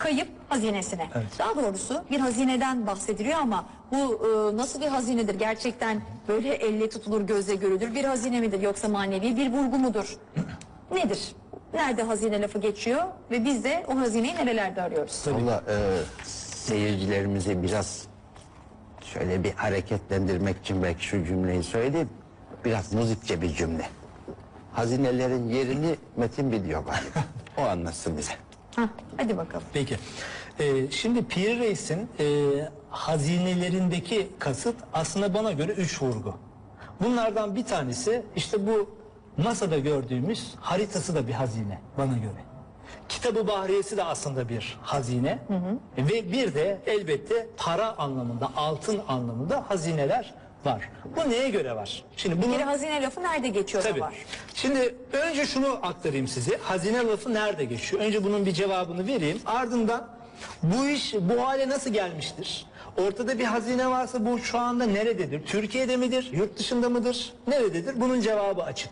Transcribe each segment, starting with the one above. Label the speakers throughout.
Speaker 1: kayıp hazinesine. Daha doğrusu bir hazineden bahsediliyor ama bu e, nasıl bir hazinedir? Gerçekten böyle elle tutulur, gözle görülür bir hazine midir yoksa manevi bir vurgu mudur? Nedir? Nerede hazine lafı geçiyor ve biz de o hazineyi nerelerde arıyoruz?
Speaker 2: Valla e, seyircilerimizi biraz şöyle bir hareketlendirmek için belki şu cümleyi söyleyeyim. Biraz muzikçe bir cümle. Hazinelerin yerini Metin biliyor galiba. o anlatsın bize.
Speaker 1: Hah, hadi bakalım.
Speaker 3: Peki. Ee, şimdi Pir Reis'in e, hazinelerindeki kasıt aslında bana göre üç vurgu. Bunlardan bir tanesi işte bu NASA'da gördüğümüz haritası da bir hazine bana göre. Kitabı Bahriyesi de aslında bir hazine. Ve bir de elbette para anlamında, altın anlamında hazineler var. Bu neye göre var? Şimdi
Speaker 1: Bir
Speaker 3: bunu
Speaker 1: kere hazine lafı nerede geçiyor
Speaker 3: Tabii.
Speaker 1: var?
Speaker 3: Şimdi önce şunu aktarayım size. Hazine lafı nerede geçiyor? Önce bunun bir cevabını vereyim. Ardından bu iş bu hale nasıl gelmiştir? Ortada bir hazine varsa bu şu anda nerededir? Türkiye'de midir? Yurt dışında mıdır? Nerededir? Bunun cevabı açık.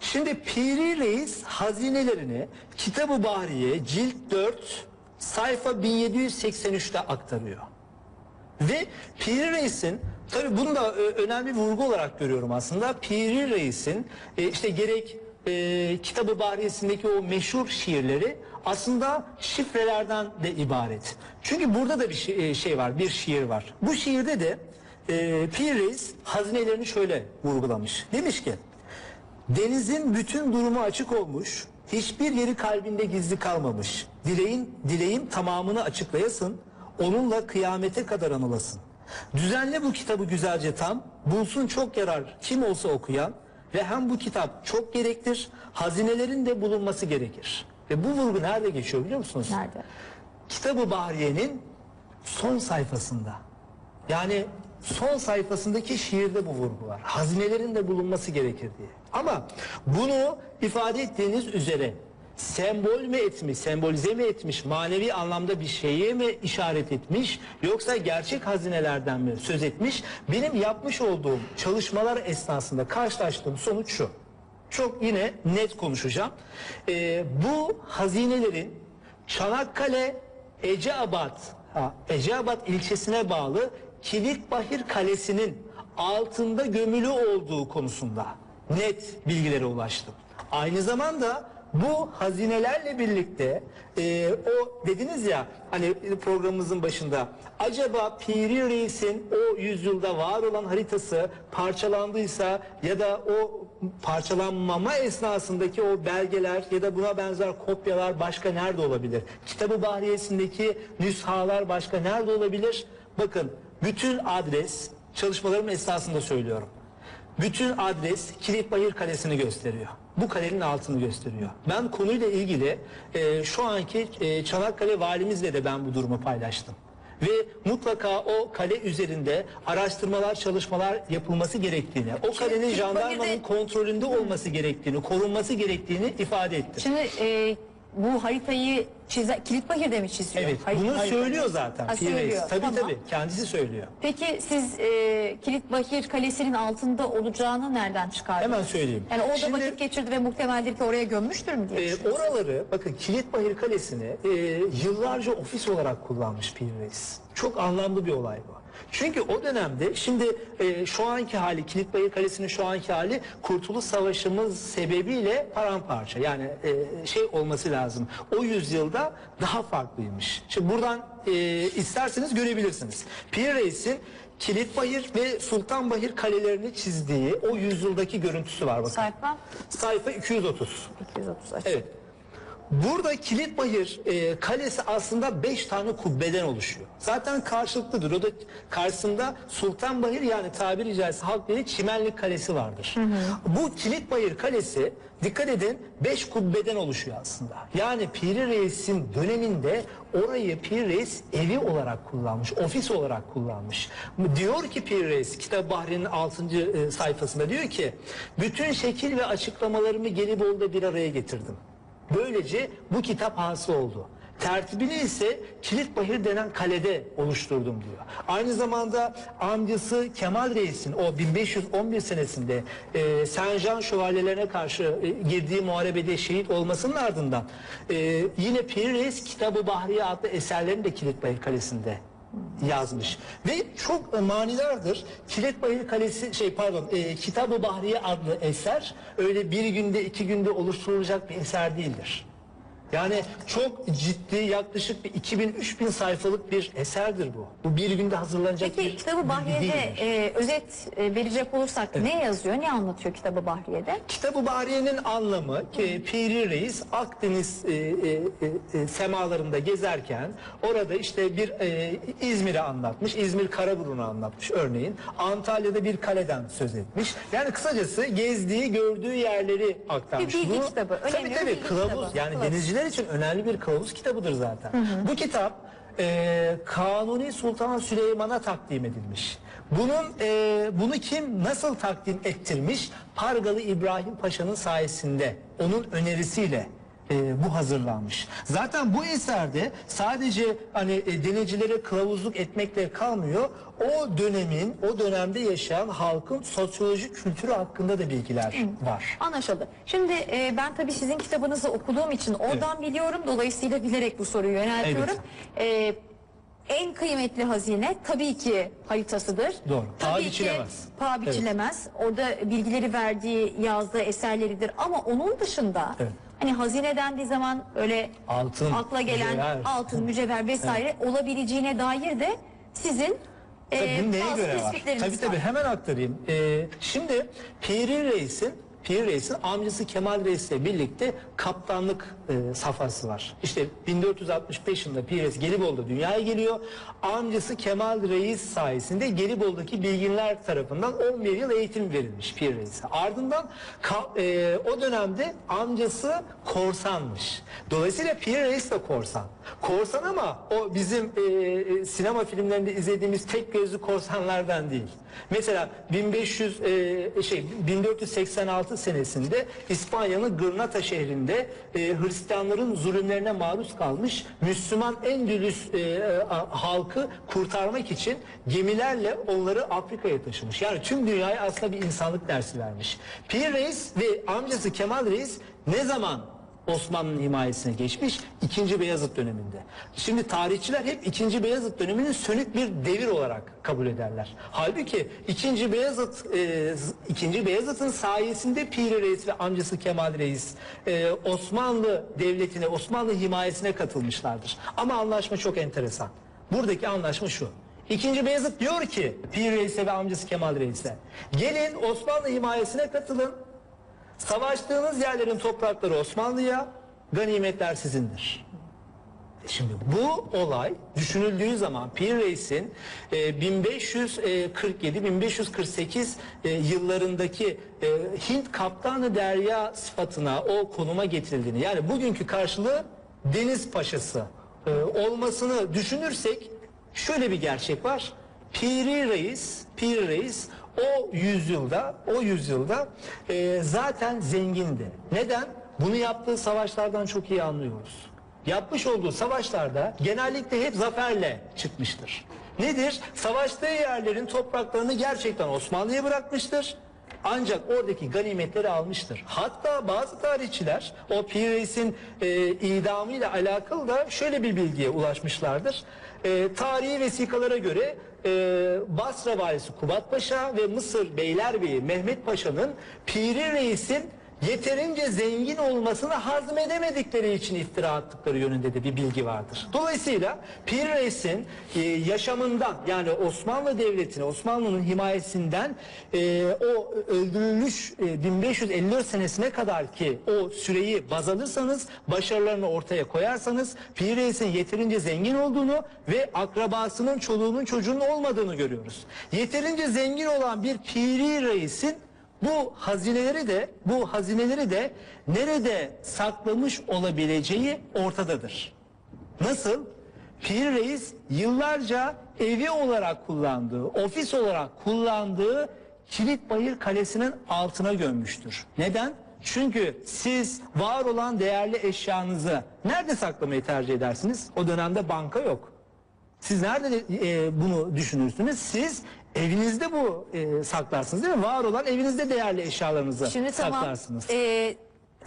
Speaker 3: Şimdi Piri Reis hazinelerini Kitab-ı Bahriye cilt 4 sayfa 1783'te aktarıyor. Ve Piri Reis'in tabii bunu da e, önemli bir vurgu olarak görüyorum aslında. Piri Reis'in e, işte gerek e, Kitab-ı Bahriyesindeki o meşhur şiirleri aslında şifrelerden de ibaret. Çünkü burada da bir şey, var, bir şiir var. Bu şiirde de e, Piri Reis hazinelerini şöyle vurgulamış. Demiş ki Denizin bütün durumu açık olmuş, hiçbir yeri kalbinde gizli kalmamış. Dileğin, dileğim tamamını açıklayasın, onunla kıyamete kadar anılasın. Düzenle bu kitabı güzelce tam, bulsun çok yarar kim olsa okuyan ve hem bu kitap çok gerektir, hazinelerin de bulunması gerekir. Ve bu vurgu nerede geçiyor biliyor musunuz?
Speaker 1: Nerede?
Speaker 3: Kitabı Bahriye'nin son sayfasında. Yani son sayfasındaki şiirde bu vurgu var. Hazinelerin de bulunması gerekir diye. Ama bunu ifade ettiğiniz üzere sembol mü etmiş, sembolize mi etmiş, manevi anlamda bir şeye mi işaret etmiş yoksa gerçek hazinelerden mi söz etmiş? Benim yapmış olduğum çalışmalar esnasında karşılaştığım sonuç şu. Çok yine net konuşacağım. Ee, bu hazinelerin Çanakkale Eceabat, ha, Eceabat ilçesine bağlı Kilitbahir Kalesi'nin altında gömülü olduğu konusunda net bilgilere ulaştım. Aynı zamanda bu hazinelerle birlikte e, o dediniz ya hani programımızın başında acaba Piri Reis'in o yüzyılda var olan haritası parçalandıysa ya da o parçalanmama esnasındaki o belgeler ya da buna benzer kopyalar başka nerede olabilir? Kitabı Bahriyesi'ndeki nüshalar başka nerede olabilir? Bakın bütün adres çalışmalarım esnasında söylüyorum. Bütün adres Kilitbayır Kalesi'ni gösteriyor. Bu kalenin altını gösteriyor. Ben konuyla ilgili e, şu anki e, Çanakkale valimizle de ben bu durumu paylaştım. Ve mutlaka o kale üzerinde araştırmalar, çalışmalar yapılması gerektiğini, o kalenin
Speaker 1: Kilitbayır'da-
Speaker 3: jandarmanın kontrolünde olması gerektiğini, korunması gerektiğini ifade ettim.
Speaker 1: Şimdi e, bu haritayı çize, Kilitbahir'de mi çiziyor?
Speaker 3: Evet,
Speaker 1: Hay-
Speaker 3: bunu
Speaker 1: haritayı?
Speaker 3: söylüyor zaten.
Speaker 1: Ha,
Speaker 3: Pir Reis. Tabii
Speaker 1: tamam.
Speaker 3: tabii, kendisi söylüyor.
Speaker 1: Peki siz e, Kilitbahir Kalesi'nin altında olacağını nereden çıkardınız?
Speaker 3: Hemen söyleyeyim.
Speaker 1: Yani orada
Speaker 3: Şimdi-
Speaker 1: vakit geçirdi ve muhtemeldir ki oraya gömmüştür mü diye düşünüyorsunuz?
Speaker 3: oraları bakın Kilitbahir Kalesi'ni e, yıllarca ofis olarak kullanmış Pir Reis. Çok anlamlı bir olay bu. Çünkü o dönemde şimdi e, şu anki hali Kilitbahir Kalesi'nin şu anki hali Kurtuluş Savaşımız sebebiyle paramparça. Yani e, şey olması lazım. O yüzyılda daha farklıymış. Şimdi buradan e, isterseniz görebilirsiniz. Pir Reis'in Kilitbahir ve Sultanbahir kalelerini çizdiği o yüzyıldaki görüntüsü var bakın.
Speaker 1: Sayfa
Speaker 3: Sayfa 230.
Speaker 1: 230 açık.
Speaker 3: Evet. Burada Kilitbayır e, kalesi aslında beş tane kubbeden oluşuyor. Zaten karşılıklıdır. O da karşısında Sultanbayır yani tabiri caizse halk dili Çimenlik Kalesi vardır. Bu Kilitbayır Kalesi dikkat edin beş kubbeden oluşuyor aslında. Yani Piri Reis'in döneminde orayı Piri Reis evi olarak kullanmış, ofis olarak kullanmış. Diyor ki Piri Reis Kitap Bahri'nin 6. e, sayfasında diyor ki bütün şekil ve açıklamalarımı Gelibolu'da bir araya getirdim. Böylece bu kitap hasıl oldu. Tertibini ise Kilitbahir denen kalede oluşturdum diyor. Aynı zamanda amcası Kemal Reis'in o 1511 senesinde e, Saint Jean şövalyelerine karşı e, girdiği muharebede şehit olmasının ardından e, yine Pir Reis Kitabı Bahriye adlı eserlerini de Kilitbahir Kalesi'nde yazmış ve çok manidardır. Kilitbayır Kalesi şey pardon e, Kitab-ı Bahriye adlı eser öyle bir günde iki günde oluşturulacak bir eser değildir. Yani çok ciddi yaklaşık bir 2000-3000 sayfalık bir eserdir bu. Bu bir günde hazırlanacak
Speaker 1: Peki
Speaker 3: bir
Speaker 1: kitabı Bahriye'de e, özet e, verecek olursak ne yazıyor, ne anlatıyor kitabı Bahriye'de?
Speaker 3: Kitab-ı Bahriye'nin anlamı ki Piri Reis Akdeniz e, e, e, e, semalarında gezerken orada işte bir e, İzmir'i anlatmış, İzmir Karaburun'u anlatmış örneğin. Antalya'da bir kaleden söz etmiş. Yani kısacası gezdiği, gördüğü yerleri aktarmış.
Speaker 1: Bir bilgi
Speaker 3: Bu-
Speaker 1: kitabı, önemli
Speaker 3: Tabii
Speaker 1: bir
Speaker 3: tabii
Speaker 1: bilgi
Speaker 3: kılavuz
Speaker 1: kitabı.
Speaker 3: yani
Speaker 1: Kılavuz.
Speaker 3: denizciler için önemli bir kılavuz kitabıdır zaten. Bu kitap e, Kanuni Sultan Süleyman'a takdim edilmiş. Bunun e, bunu kim nasıl takdim ettirmiş? Pargalı İbrahim Paşa'nın sayesinde, onun önerisiyle e, bu hazırlanmış. Zaten bu eserde sadece hani e, denizcilere kılavuzluk etmekle kalmıyor. O dönemin, o dönemde yaşayan halkın sosyolojik kültürü hakkında da bilgiler var.
Speaker 1: Anlaşıldı. Şimdi e, ben tabii sizin kitabınızı okuduğum için oradan biliyorum. Dolayısıyla bilerek bu soruyu yöneltiyorum. E, en kıymetli hazine tabii ki haritasıdır.
Speaker 3: Doğru. Paha
Speaker 1: Tabii ki
Speaker 3: biçilemez.
Speaker 1: paha biçilemez. Orada bilgileri verdiği, yazdığı eserleridir. Ama onun dışında
Speaker 3: Evet.
Speaker 1: Hani hazine dendiği zaman öyle
Speaker 3: Altın,
Speaker 1: akla gelen
Speaker 3: mücevher.
Speaker 1: altın, mücevher vesaire olabileceğine dair de sizin e,
Speaker 3: Tabii neye
Speaker 1: bazı
Speaker 3: göre var?
Speaker 1: tespitleriniz
Speaker 3: Tabii tabii hemen aktarayım. Ee, şimdi Piri Reis'in Piri Reis'in amcası Kemal Reis'le birlikte kaptanlık e, safhası var. İşte 1465 yılında Piri Reis Gelibolu'da dünyaya geliyor. Amcası Kemal Reis sayesinde Gelibolu'daki bilginler tarafından 11 yıl eğitim verilmiş Piri Reis'e. Ardından ka- e, o dönemde amcası korsanmış. Dolayısıyla Piri Reis de korsan. Korsan ama o bizim e, e, sinema filmlerinde izlediğimiz tek gözlü korsanlardan değil. Mesela 1500 e, şey 1486 senesinde İspanya'nın Granada şehrinde e, Hristiyanların zulümlerine maruz kalmış Müslüman Endülüs e, a- halkı kurtarmak için gemilerle onları Afrika'ya taşımış. Yani tüm dünyaya aslında bir insanlık dersi vermiş. Pir Reis ve amcası Kemal Reis ne zaman Osmanlı'nın himayesine geçmiş 2. Beyazıt döneminde. Şimdi tarihçiler hep 2. Beyazıt döneminin sönük bir devir olarak kabul ederler. Halbuki 2. Beyazıt e, 2. Beyazıt'ın sayesinde Piri Reis ve amcası Kemal Reis e, Osmanlı devletine, Osmanlı himayesine katılmışlardır. Ama anlaşma çok enteresan. Buradaki anlaşma şu. İkinci Beyazıt diyor ki Pir Reis'e ve amcası Kemal Reis'e gelin Osmanlı himayesine katılın. Savaştığınız yerlerin toprakları Osmanlı'ya, ganimetler sizindir. Şimdi bu olay düşünüldüğü zaman Pir Reis'in e, 1547-1548 e, yıllarındaki e, Hint kaptanı derya sıfatına o konuma getirildiğini yani bugünkü karşılığı deniz paşası e, olmasını düşünürsek şöyle bir gerçek var. Piri Reis, Piri Reis o yüzyılda, o yüzyılda e, zaten zengindi. Neden? Bunu yaptığı savaşlardan çok iyi anlıyoruz. Yapmış olduğu savaşlarda genellikle hep zaferle çıkmıştır. Nedir? Savaştığı yerlerin topraklarını gerçekten Osmanlı'ya bırakmıştır. Ancak oradaki ganimetleri almıştır. Hatta bazı tarihçiler o Pir e, idamıyla alakalı da şöyle bir bilgiye ulaşmışlardır. E, tarihi vesikalara göre e, Basra valisi Kubat Paşa ve Mısır Beylerbeyi Mehmet Paşa'nın Piri Reis'in yeterince zengin olmasını hazmedemedikleri için iftira attıkları yönünde de bir bilgi vardır. Dolayısıyla Pir Reis'in e, yaşamından yani Osmanlı Devleti'ne, Osmanlı'nın himayesinden e, o öldürülmüş e, 1554 senesine kadar ki o süreyi baz alırsanız, başarılarını ortaya koyarsanız Pir Reis'in yeterince zengin olduğunu ve akrabasının, çoluğunun, çocuğunun olmadığını görüyoruz. Yeterince zengin olan bir Piri Reis'in bu hazineleri de bu hazineleri de nerede saklamış olabileceği ortadadır. Nasıl? Pir Reis yıllarca evi olarak kullandığı, ofis olarak kullandığı Kilitbayır Kalesi'nin altına gömmüştür. Neden? Çünkü siz var olan değerli eşyanızı nerede saklamayı tercih edersiniz? O dönemde banka yok. Siz nerede e, bunu düşünürsünüz? Siz evinizde bu e, saklarsınız değil mi? Var olan evinizde değerli eşyalarınızı
Speaker 1: Şimdi tamam.
Speaker 3: saklarsınız.
Speaker 1: e,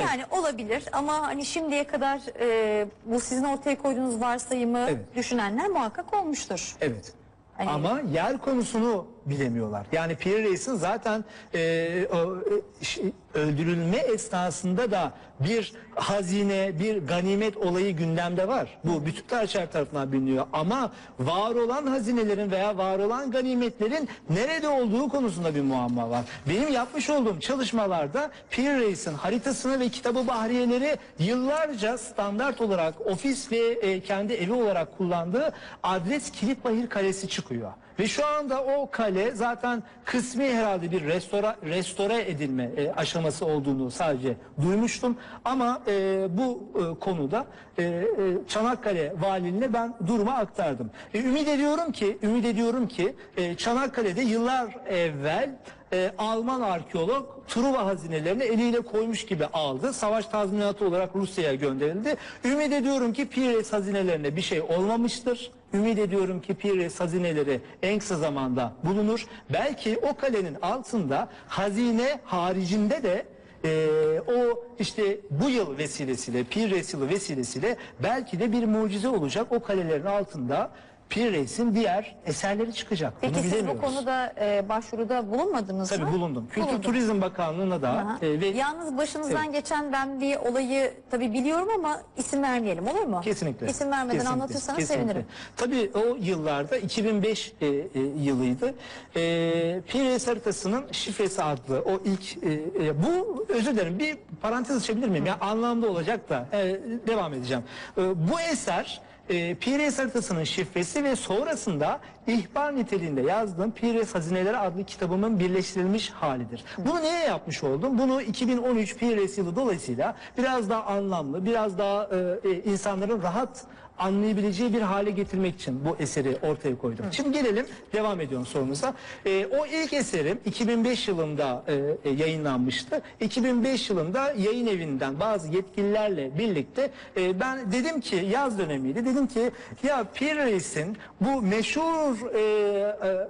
Speaker 1: yani olabilir ama hani şimdiye kadar e, bu sizin ortaya koyduğunuz varsayımı
Speaker 3: Evet.
Speaker 1: düşünenler muhakkak olmuştur.
Speaker 3: Evet.
Speaker 1: Hani-
Speaker 3: Ama yer konusunu bilemiyorlar. Yani Pir Reis'in zaten e, o, e, öldürülme esnasında da bir hazine, bir ganimet olayı gündemde var. Bu bütün tarihçiler tarafından biliniyor. Ama var olan hazinelerin veya var olan ganimetlerin nerede olduğu konusunda bir muamma var. Benim yapmış olduğum çalışmalarda Pir Reis'in haritasını ve kitabı bahriyeleri yıllarca standart olarak ofis ve e, kendi evi olarak kullandığı adres Kilitbahir Kalesi çıkıyor. Ve şu anda o kale zaten kısmi herhalde bir restora, restore edilme e, aşaması olduğunu sadece duymuştum. Ama e, bu e, konuda e, e, Çanakkale valiliğine ben durumu aktardım. E, ümit ediyorum ki, ümit ediyorum ki e, Çanakkale'de yıllar evvel e, Alman arkeolog Truva hazinelerini eliyle koymuş gibi aldı. Savaş tazminatı olarak Rusya'ya gönderildi. Ümit ediyorum ki Pires hazinelerine bir şey olmamıştır. Ümit ediyorum ki Pires hazineleri en kısa zamanda bulunur. Belki o kalenin altında hazine haricinde de e, o işte bu yıl vesilesiyle, Pires yılı vesilesiyle belki de bir mucize olacak. O kalelerin altında Pires'in diğer eserleri çıkacak.
Speaker 1: Peki
Speaker 3: Bunu
Speaker 1: siz bu
Speaker 3: bilemiyoruz.
Speaker 1: konuda e, başvuruda bulunmadınız mı?
Speaker 3: Tabii bulundum. Kültür
Speaker 1: Bulundum.
Speaker 3: Turizm Bakanlığı'na da
Speaker 1: Aha.
Speaker 3: e, ve
Speaker 1: Yalnız başınızdan geçen ben bir olayı tabii biliyorum ama isim vermeyelim olur mu?
Speaker 3: Kesinlikle.
Speaker 1: İsim vermeden
Speaker 3: Kesinlikle,
Speaker 1: anlatırsanız
Speaker 3: kesinlikle.
Speaker 1: sevinirim.
Speaker 3: Tabii o yıllarda 2005 e, e, yılıydı. E, Pires haritasının şifresi adlı o ilk e, e, bu özür dilerim bir parantez açabilir miyim? Ya anlamda olacak da e, devam edeceğim. E, bu eser e, Pires haritasının şifresi ve sonrasında ihbar niteliğinde yazdığım Pires Hazineleri adlı kitabımın birleştirilmiş halidir. Bunu neye yapmış oldum? Bunu 2013 Pires yılı dolayısıyla biraz daha anlamlı, biraz daha e, e, insanların rahat anlayabileceği bir hale getirmek için bu eseri ortaya koydum. Şimdi gelelim devam ediyorum sorumuza. E, o ilk eserim 2005 yılında e, e, yayınlanmıştı. 2005 yılında yayın evinden bazı yetkililerle birlikte e, ben dedim ki yaz dönemiydi. Dedim ki ya Pir Reis'in bu meşhur e,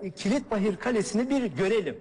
Speaker 3: e, Kilitbahir Kalesi'ni bir görelim.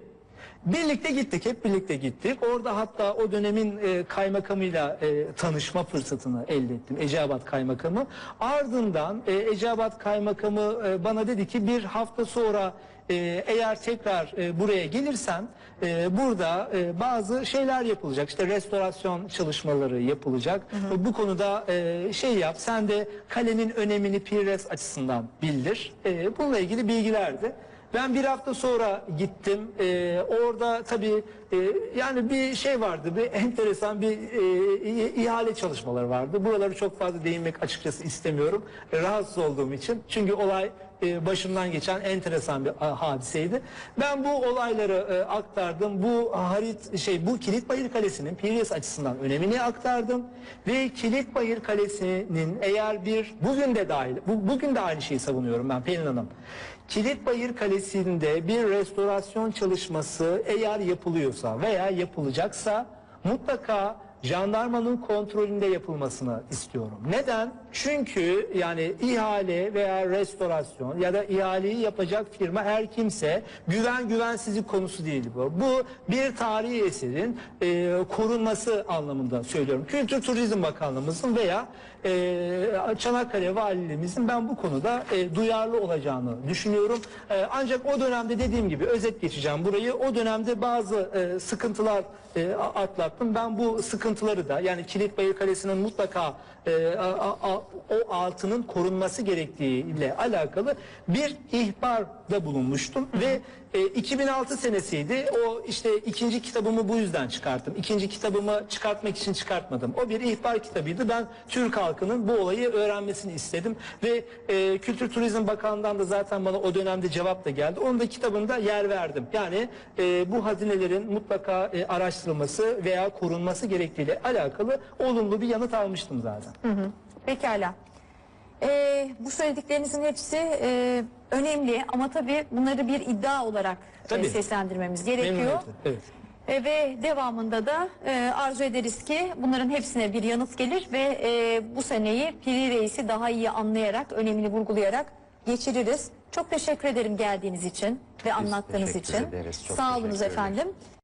Speaker 3: Birlikte gittik, hep birlikte gittik. Orada hatta o dönemin e, kaymakamıyla e, tanışma fırsatını elde ettim. Eceabat kaymakamı. Ardından e, Eceabat kaymakamı e, bana dedi ki bir hafta sonra e, eğer tekrar e, buraya gelirsen e, burada e, bazı şeyler yapılacak. İşte restorasyon çalışmaları yapılacak. Bu konuda e, şey yap. Sen de kalenin önemini Pires açısından bildir. E, bununla ilgili bilgilerdi. Ben bir hafta sonra gittim. Ee, orada tabii e, yani bir şey vardı, bir enteresan bir e, ihale çalışmaları vardı. Buraları çok fazla değinmek açıkçası istemiyorum. E, rahatsız olduğum için. Çünkü olay e, başımdan geçen enteresan bir a, hadiseydi. Ben bu olayları e, aktardım. Bu harit şey bu Kilitbayır Kalesi'nin Pires açısından önemini aktardım ve Kilitbayır Kalesi'nin eğer bir bugün de dahil bu, bugün de aynı şeyi savunuyorum ben Pelin Hanım. Kilitbayır Kalesi'nde bir restorasyon çalışması eğer yapılıyorsa veya yapılacaksa mutlaka jandarmanın kontrolünde yapılmasını istiyorum. Neden? Çünkü yani ihale veya restorasyon ya da ihaleyi yapacak firma her kimse güven güvensizlik konusu değil bu. Bu bir tarihi eserin e, korunması anlamında söylüyorum. Kültür Turizm Bakanlığımızın veya e, Çanakkale Valiliğimizin ben bu konuda e, duyarlı olacağını düşünüyorum. E, ancak o dönemde dediğim gibi özet geçeceğim burayı. O dönemde bazı e, sıkıntılar e, atlattım. Ben bu sıkıntıları da yani Kilitbayır Kalesi'nin mutlaka e, a- a- o altının korunması gerektiğiyle alakalı bir ihbarda bulunmuştum ve e, 2006 senesiydi. O işte ikinci kitabımı bu yüzden çıkarttım. İkinci kitabımı çıkartmak için çıkartmadım. O bir ihbar kitabıydı. Ben Türk halkının bu olayı öğrenmesini istedim ve e, Kültür Turizm Bakanlığı'ndan da zaten bana o dönemde cevap da geldi. Onu da kitabımda yer verdim. Yani e, bu hazinelerin mutlaka e, araştırılması veya korunması gerektiğiyle alakalı olumlu bir yanıt almıştım zaten.
Speaker 1: Pekala. Ee, bu söylediklerinizin hepsi e, önemli ama tabii bunları bir iddia olarak e,
Speaker 3: Tabii.
Speaker 1: seslendirmemiz gerekiyor.
Speaker 3: Memnuniyetle. Evet.
Speaker 1: E, ve devamında da e, arzu ederiz ki bunların hepsine bir yanıt gelir ve e, bu seneyi Piri Reis'i daha iyi anlayarak, önemini vurgulayarak geçiririz. Çok teşekkür ederim geldiğiniz için ve anlattığınız
Speaker 2: teşekkür
Speaker 1: için.
Speaker 2: ederiz. Çok
Speaker 1: Sağ olunuz
Speaker 2: teşekkürler.
Speaker 1: efendim.